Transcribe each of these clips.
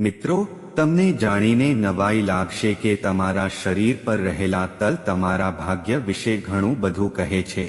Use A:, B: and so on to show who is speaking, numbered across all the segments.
A: મિત્રો, તમને જાણીને નવાઈ લાગશે કે તમારા શરીર પર રહેલા તલ તમારા ભાગ્ય વિશે ઘણું બધું કહે છે.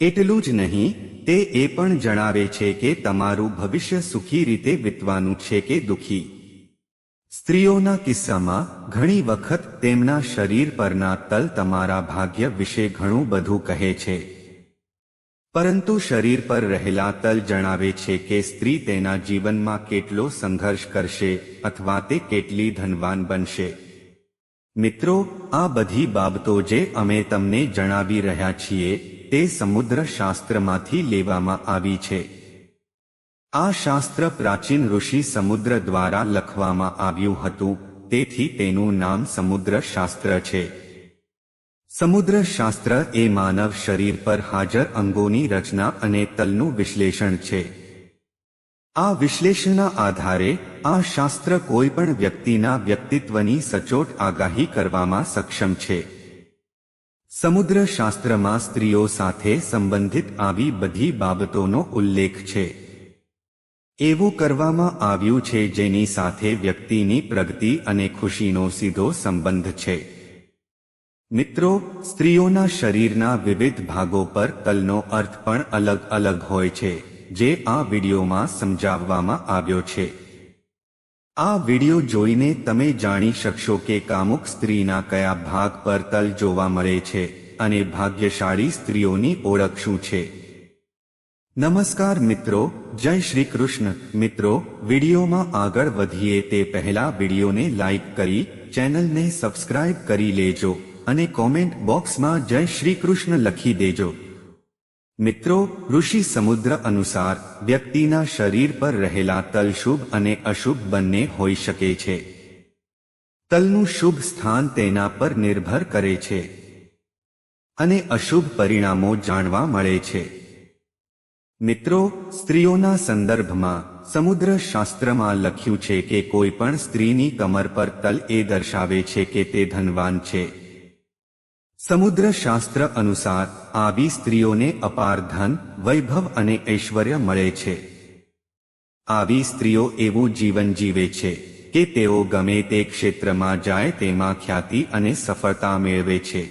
A: એટલું જ નહીં, તે એ પણ જણાવે છે કે તમારું ભવિષ્ય સુખી રીતે વીતવાનું છે કે દુખી. સ્ત્રીઓના કિસ્સામાં, ઘણી વખત તેમના શરીર પરના તલ તમારા ભાગ્ય વિશે ઘણું બધું કહે છે. પરંતુ શરીર પર રહેલા તલ જણાવે છે કે સ્ત્રી તેના જીવનમાં કેટલો સંઘર્ષ કરશે અથવા તે કેટલી ધનવાન બનશે. મિત્રો, આ બધી બાબતો જે અમે તમને જણાવી રહ્યા છીએ, તે સમુદ્ર શાસ્ત્રમાંથી લેવામાં આવી છે. આ શાસ્ત્ર પ્રાચીન ઋષિ સમુદ્ર દ્વારા લખવામાં આવ્યું હતું, તેથી તેનું નામ સમુદ્ર શાસ્ત્ર છે. સમુદ્ર શાસ્ત્ર એ માનવ શરીર પર હાજર અંગોની રચના અને તલનું વિશ્લેષણ છે. આ વિશ્લેષણના આધારે આ શાસ્ત્ર કોઈ પણ વ્યક્તિના વ્યક્તિત્વની સચોટ આગાહી કરવામાં સક્ષમ છે. સમુદ્ર શાસ્ત્રમાં સ્ત્રીઓ સાથે સંબંધિત આવી બધી બાબતોનો ઉલ્લેખ છે. એવું કરવામાં આવ્યું છે જેની સાથે વ્યક્તિની પ્રગતિ અને ખુશીનો સીધો સંબંધ છે. મિત્રો, સ્ત્રીઓના શરીરના વિવિધ ભાગો પર તલનો અર્થ પણ અલગ અલગ હોય છે, જે આ વિડીયોમાં સમજાવવામાં આવ્યો છે. આ વીડિયો જોઈને તમે જાણી શકશો કે કામુક સ્ત્રીના કયા ભાગ પર તલ જોવા મળે છે અને ભાગ્યશાળી સ્ત્રીઓની ઓળખ શું છે. નમસ્કાર મિત્રો, જય શ્રી કૃષ્ણ. મિત્રો, વિડીયોમાં આગળ વધીએ તે પહેલા વિડીયોને લાઈક કરી, ચેનલને સબસ્ક્રાઇબ કરી લેજો. અને કોમેન્ટ બોક્સમાં જય શ્રી કૃષ્ણ લખી દેજો. મિત્રો, ઋષિ સમુદ્ર અનુસાર વ્યક્તિના શરીર પર રહેલા તલ શુભ અને અશુભ બંને હોઈ શકે છે. તલનું શુભ સ્થાન તેના પર નિર્ભર કરે છે. અને અશુભ પરિણામો જાણવા મળે છે. મિત્રો, સ્ત્રીઓના સંદર્ભમાં સમુદ્ર શાસ્ત્રમાં લખ્યું છે કે કોઈ પણ સ્ત્રીની કમર પર તલ એ દર્શાવે છે કે તે ધનવાન છે. સમુદ્ર શાસ્ત્ર અનુસાર આવી સ્ત્રીઓને અપાર ધન, વૈભવ અને ઐશ્વર્ય મળે છે. આવી સ્ત્રીઓ એવું જીવન જીવે છે કે તેઓ ગમે તે ક્ષેત્રમાં જાય તેમાં ખ્યાતિ અને સફળતા મેળવે છે.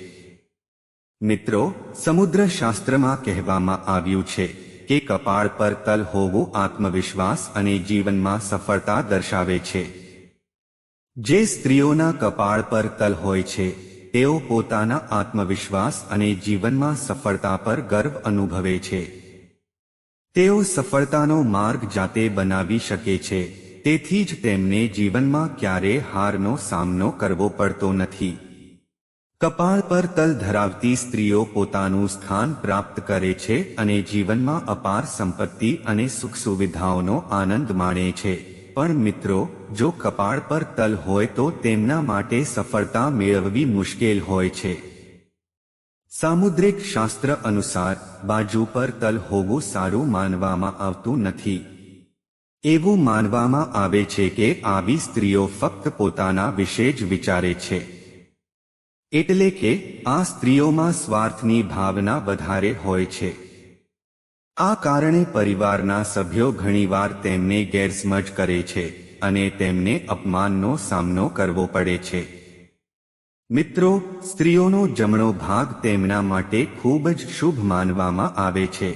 A: મિત્રો સમુદ્ર શાસ્ત્રમાં કહેવામાં આવ્યું છે કે કપાળ પર તલ હોવું આત્મવિશ્વાસ અને જીવનમાં સફળતા દર્શાવે છે. જે સ્ત્રીઓના કપાળ પર તલ હોય છે તેઓ પોતાના આત્મવિશ્વાસ અને જીવનમાં સફળતા પર ગર્વ અનુભવે છે. તેઓ સફળતાનો માર્ગ જાતે બનાવી શકે છે, તેથી જ તેમને જીવનમાં ક્યારે હારનો સામનો કરવો પડતો નથી. કપાળ પર તલ ધરાવતી સ્ત્રીઓ પોતાનું સ્થાન પ્રાપ્ત કરે છે અને જીવનમાં અપાર સંપત્તિ અને સુખ સુવિધાઓનો આનંદ માણે છે. પણ મિત્રો, જો કપાળ પર તલ હોય તો તેમના માટે સફળતા મેળવવી મુશ્કેલ હોય છે. સામુદ્રિક શાસ્ત્ર અનુસાર, બાજુ પર તલ હોવું સારું માનવામાં આવતું નથી. એવું માનવામાં આવે છે કે આવી સ્ત્રીઓ ફક્ત પોતાના વિશે જ વિચારે છે. એટલે કે, આ સ્ત્રીઓમાં સ્વાર્થની ભાવના વધારે હોય છે. આ કારણે પરિવારના સભ્યો ઘણીવાર તેમને ગેરસમજ કરે છે અને તેમને અપમાનનો સામનો કરવો પડે છે. મિત્રો, સ્ત્રીઓનો જમણો ભાગ તેમના માટે ખૂબ જ શુભ માનવામાં આવે છે.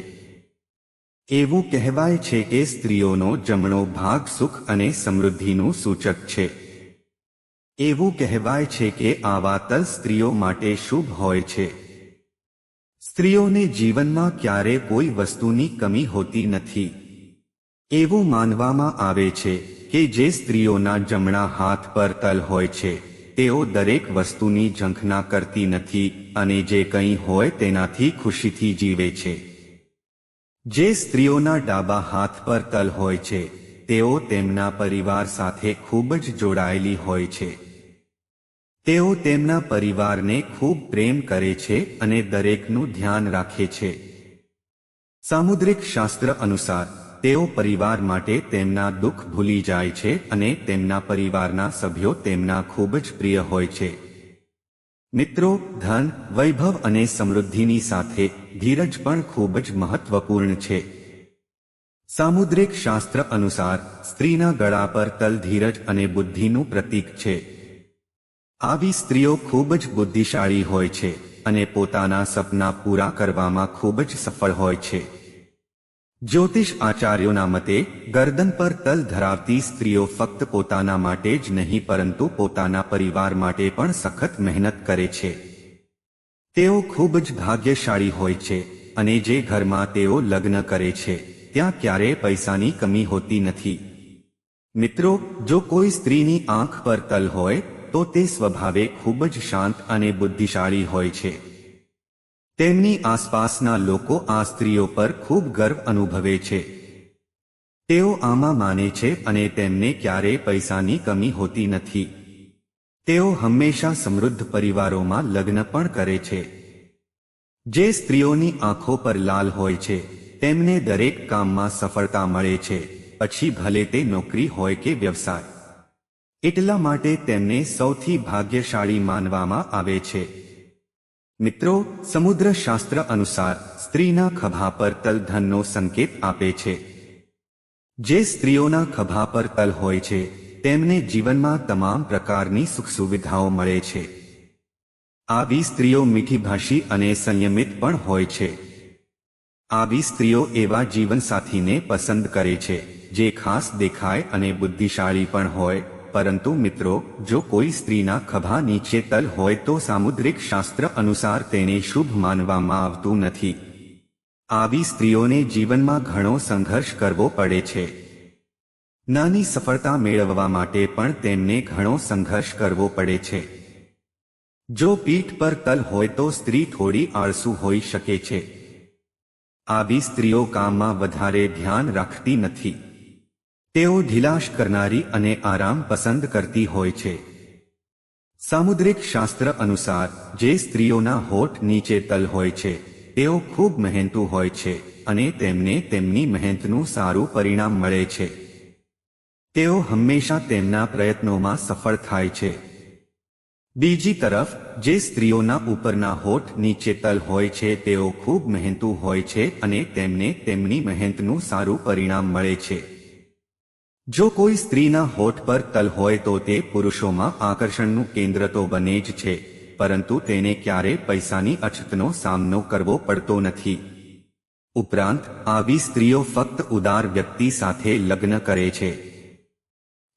A: એવું કહેવાય છે કે સ્ત્રીઓનો જમણો ભાગ સુખ અને સમૃદ્ધિનું સૂચક છે. એવું કહેવાય છે કે આવા તલ સ્ત્રીઓ માટે શુભ હોય છે. સ્ત્રીઓને જીવનમાં ક્યારે કોઈ વસ્તુની કમી હોતી નથી. એવું માનવામાં આવે છે કે જે સ્ત્રીઓના જમણા હાથ પર તલ હોય છે, તેઓ દરેક વસ્તુની ઝંખના કરતી નથી અને જે કંઈ હોય તેનાથી ખુશીથી જીવે છે. જે સ્ત્રીઓના ડાબા હાથ પર તલ હોય છે, તેઓ તેમના પરિવાર સાથે ખૂબ જ જોડાયેલી હોય છે. તેઓ તેમના પરિવારને ખૂબ પ્રેમ કરે છે અને દરેકનું ધ્યાન રાખે છે. સામુદ્રિક શાસ્ત્ર અનુસાર, તેઓ પરિવાર માટે તેમના દુઃખ ભૂલી જાય છે અને તેમના પરિવારના સભ્યો તેમના ખૂબ જ પ્રિય હોય છે. મિત્રો, ધન, વૈભવ અને સમૃદ્ધિની સાથે ધીરજ પણ ખૂબ જ મહત્વપૂર્ણ છે. સામુદ્રિક શાસ્ત્ર અનુસાર, સ્ત્રીના ગળા પર તલ ધીરજ અને બુદ્ધિનું પ્રતીક છે. આવી સ્ત્રીઓ ખૂબ જ બુદ્ધિશાળી હોય છે અને પોતાના સપના પૂરા કરવામાં ખૂબ જ સફળ હોય છે. જ્યોતિષ આચાર્યોના મતે, ગરદન પર તલ ધરાવતી સ્ત્રીઓ ફક્ત પોતાના માટે જ નહીં, પરંતુ પોતાના પરિવાર માટે પણ સખત મહેનત કરે છે. તેઓ ખૂબ જ ભાગ્યશાળી હોય છે અને જે ઘરમાં તેઓ લગ્ન કરે છે, ત્યાં ક્યારેય પૈસાની કમી હોતી નથી. મિત્રો, જો કોઈ સ્ત્રીની આંખ પર તલ હોય તો તે સ્વભાવે ખૂબ જ શાંત અને બુદ્ધિશાળી હોય છે. તેમની આસપાસના લોકો આ સ્ત્રીઓ પર ખૂબ ગર્વ અનુભવે છે. તેઓ આમાં માને છે અને તેમને ક્યારેય પૈસાની કમી હોતી નથી. તેઓ હંમેશા સમૃદ્ધ પરિવારોમાં લગ્ન પણ કરે છે. જે સ્ત્રીઓની આંખો પર લાલ હોય છે, તેમને દરેક કામમાં સફળતા મળે છે, પછી ભલે તે નોકરી હોય કે વ્યવસાય. એટલા માટે તેમને સૌથી ભાગ્યશાળી માનવામાં આવે છે. મિત્રો સમુદ્ર શાસ્ત્ર અનુસાર સ્ત્રીના ખભા પર તલ ધનનો સંકેત આપે છે. જે સ્ત્રીઓના ખભા પર તલ હોય છે, તેમને જીવનમાં તમામ પ્રકારની સુખ સુવિધાઓ મળે છે. આવી સ્ત્રીઓ મીઠી ભાષી અને સંયમિત પણ હોય છે. આવી સ્ત્રીઓ એવા જીવનસાથીને પસંદ કરે છે, જે ખાસ દેખાય અને બુદ્ધિશાળી પણ હોય. પરંતુ મિત્રો, જો કોઈ સ્ત્રીના ખભા નીચે તલ હોય તો સામુદ્રિક શાસ્ત્ર અનુસાર તેને શુભ માનવામાં આવતું નથી. આવી સ્ત્રીઓને જીવનમાં ઘણો સંઘર્ષ કરવો પડે છે. નાની સફળતા મેળવવા માટે પણ તેમને ઘણો સંઘર્ષ કરવો પડે છે. જો પીઠ પર તલ હોય તો સ્ત્રી થોડી આળસુ હોઈ શકે છે. આવી સ્ત્રીઓ કામમાં વધારે ધ્યાન રાખતી નથી. તેઓ ઢીલાશ કરનારી અને આરામ પસંદ કરતી હોય છે. સામુદ્રિક શાસ્ત્ર અનુસાર, જે સ્ત્રીઓના હોઠ નીચે તલ હોય છે, તેઓ ખૂબ મહેનતુ હોય છે અને તેમને તેમની મહેનતનું સારું પરિણામ મળે છે. તેઓ હંમેશા તેમના પ્રયત્નોમાં સફળ થાય છે. બીજી તરફ, જે સ્ત્રીઓના ઉપરના હોઠ નીચે તલ હોય છે, તેઓ ખૂબ મહેનતુ હોય છે અને તેમને તેમની મહેનતનું સારું પરિણામ મળે છે. જો કોઈ સ્ત્રીના હોઠ પર તલ હોય તો તે પુરુષોમાં આકર્ષણનું કેન્દ્ર તો બને જ છે, પરંતુ તેને ક્યારે પૈસાની અછતનો સામનો કરવો પડતો નથી. ઉપરાંત, આવી સ્ત્રીઓ ફક્ત ઉદાર વ્યક્તિ સાથે લગ્ન કરે છે.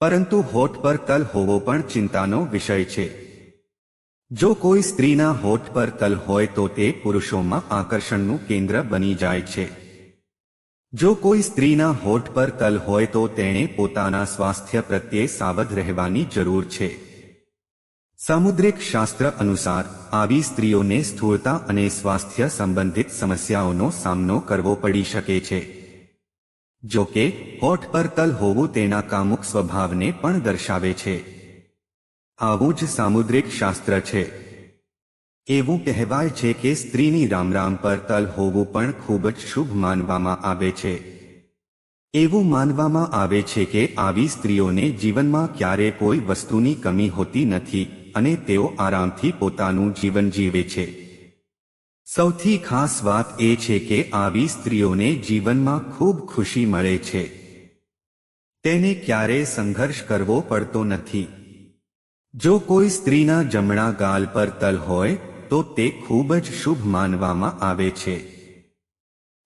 A: પરંતુ હોઠ પર તલ હોવો પણ ચિંતાનો વિષય છે. જો કોઈ સ્ત્રીના હોઠ પર તલ હોય તો તે પુરુષોમાં આકર્ષણનું કેન્દ્ર બની જાય છે. જો કોઈ સ્ત્રીના હોઠ પર તલ હોય તો તેણે પોતાના સ્વાસ્થ્ય પ્રત્યે સાવધ રહેવાની જરૂર છે. સામુદ્રિક શાસ્ત્ર અનુસાર, આવી સ્ત્રીઓને સ્થૂળતા અને સ્વાસ્થ્ય સંબંધિત સમસ્યાઓનો સામનો કરવો પડી શકે છે. જો કે, હોઠ પર તલ હોવું તેના કામુક સ્વભાવને પણ દર્શાવે છે. આવું જ સામુદ્રિક શાસ્ત્ર છે. એવું કહેવાય છે કે સ્ત્રીની રામ રામ પર તલ હોવું પણ ખૂબ જ શુભ માનવામાં આવે છે. એવું માનવામાં આવે છે કે આવી સ્ત્રીઓને જીવનમાં ક્યારે કોઈ વસ્તુની કમી હોતી નથી અને તેઓ આરામથી પોતાનું જીવન જીવે છે. સૌથી ખાસ વાત એ છે કે આવી સ્ત્રીઓને જીવનમાં ખૂબ ખુશી મળે છે. તેને ક્યારે સંઘર્ષ કરવો પડતો નથી. જો કોઈ સ્ત્રીના જમણા ગાલ પર તલ હોય તો તે ખૂબ જ શુભ માનવામાં આવે છે.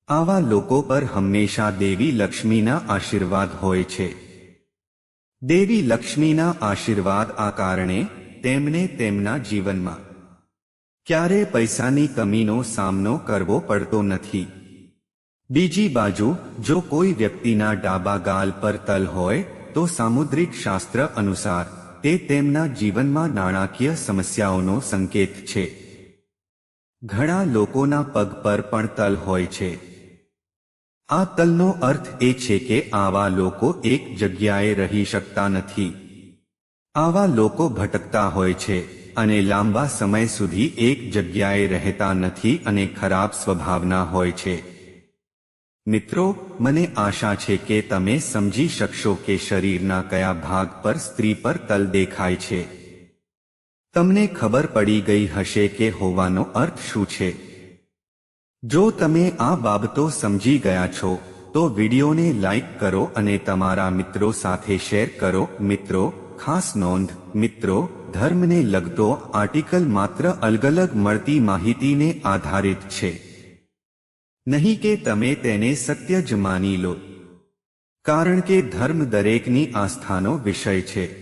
A: આવા લોકો પર હંમેશા દેવી લક્ષ્મીના આશીર્વાદ હોય છે. દેવી લક્ષ્મીના આશીર્વાદ આ કારણે તેમને તેમના જીવનમાં ક્યારે પૈસાની કમીનો સામનો કરવો પડતો નથી. બીજી બાજુ, જો કોઈ વ્યક્તિના ડાબા ગાલ પર તલ હોય, તો સામુદ્રિક શાસ્ત્ર અનુસાર તે તેમના જીવનમાં નાણાકીય સમસ્યાઓનો સંકેત છે. ઘણા લોકોના પગ પર પણ તલ હોય છે. આ તલનો અર્થ એ છે કે આવા લોકો એક જગ્યાએ રહી શકતા નથી. આવા લોકો ભટકતા હોય છે અને લાંબા સમય સુધી એક જગ્યાએ રહેતા નથી અને ખરાબ સ્વભાવના હોય છે. મિત્રો, મને આશા છે કે તમે સમજી શકશો કે શરીરના કયા ભાગ પર સ્ત્રી પર તલ દેખાય છે. તમને ખબર પડી ગઈ હશે કે હોવાનો અર્થ શું છે? જો તમે આ બાબતો સમજી ગયા છો, તો વિડીયોને લાઈક કરો અને તમારા મિત્રો સાથે શેર કરો. મિત્રો, ખાસ નોંધ, મિત્રો, ધર્મને લગતો આર્ટિકલ માત્ર અલગ અલગ મળતી માહિતીને આધારિત છે. નહીં કે તમે તેને સત્ય જ માની લો. કારણ કે ધર્મ દરેકની આસ્થાનો વિષય છે.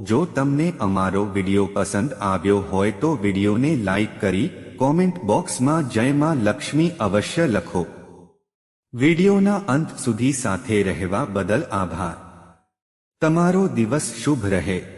A: જો તમને અમારો વીડિયો પસંદ આવ્યો હોય તો વિડીયોને લાઈક કરી કોમેન્ટ બોક્સમાં જય માં લક્ષ્મી અવશ્ય લખો. વિડિયોના અંત સુધી સાથે રહેવા બદલ આભાર. તમારો દિવસ શુભ રહે.